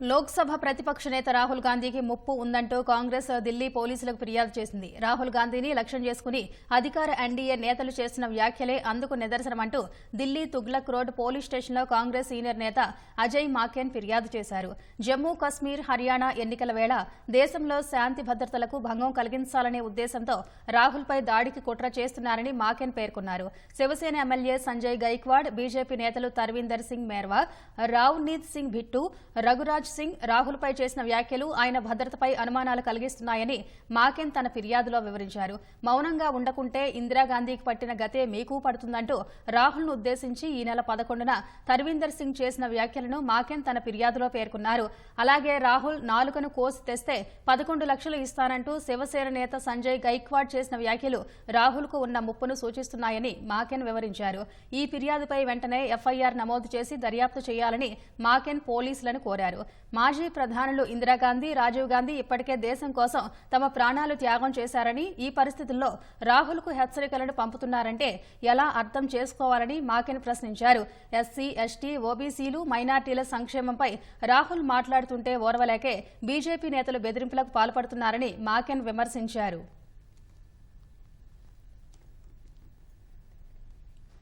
లోక్సభ ప్రతిపక్ష నేత రాహుల్ గాంధీకి ముప్పు ఉందంటూ కాంగ్రెస్ ఢిల్లీ పోలీసులకు ఫిర్యాదు చేసింది. రాహుల్ గాంధీని లక్ష్యం చేసుకుని అధికార ఎన్డీఏ నేతలు చేసిన వ్యాఖ్యలే అందుకు నిదర్శనమంటూ ఢిల్లీ తుగ్లక్ రోడ్ పోలీస్ స్టేషన్లో కాంగ్రెస్ సీనియర్ నేత అజయ్ మాకెన్ ఫిర్యాదు చేశారు. జమ్మూ కశ్మీర్ హర్యానా ఎన్నికల వేళ దేశంలో శాంతి భద్రతలకు భంగం కలిగించాలనే ఉద్దేశంతో రాహుల్పై దాడికి కుట్ర చేస్తున్నారని మాకెన్ పేర్కొన్నారు. శివసేన ఎమ్మెల్యే సంజయ్ గైక్వాడ్ బీజేపీ నేతలు తర్వీందర్ సింగ్ మేర్వా రావ్ నీత్ సింగ్ భిట్టు రఘురాజ్ సింగ్ రాహుల్పై చేసిన వ్యాఖ్యలు ఆయన భద్రతపై అనుమానాలు కలిగిస్తున్నాయని మాకెన్ తన ఫిర్యాదులో వివరించారు. మౌనంగా ఉండకుంటే ఇందిరాగాంధీకి పట్టిన గతే మీకు పడుతుందంటూ రాహుల్ను ఉద్దేశించి ఈ నెల పదకొండున తర్వీందర్ సింగ్ చేసిన వ్యాఖ్యలను మాకెన్ తన ఫిర్యాదులో పేర్కొన్నారు. అలాగే రాహుల్ నాలుకను కోసి తెస్తే పదకొండు లక్షలు ఇస్తానంటూ శివసేన నేత సంజయ్ గైక్వాడ్ చేసిన వ్యాఖ్యలు రాహుల్కు ఉన్న ముప్పును సూచిస్తున్నాయని మాకెన్ వివరించారు. ఈ ఫిర్యాదుపై వెంటనే ఎఫ్ఐఆర్ నమోదు చేసి దర్యాప్తు చేయాలని మాకెన్ పోలీసులను కోరారు. మాజీ ప్రధానులు ఇందిరాగాంధీ రాజీవ్ గాంధీ ఇప్పటికే దేశం కోసం తమ ప్రాణాలు త్యాగం చేశారని ఈ పరిస్థితుల్లో రాహుల్కు హెచ్చరికలను పంపుతున్నారంటే ఎలా అర్థం చేసుకోవాలని మాకెన్ ప్రశ్నించారు. ఎస్సీ ఎస్టీ ఓబీసీలు మైనార్టీల సంక్షేమంపై రాహుల్ మాట్లాడుతుంటే ఓర్వలేకే బీజేపీ నేతలు బెదిరింపులకు పాల్పడుతున్నారని మాకెన్ విమర్శించారు.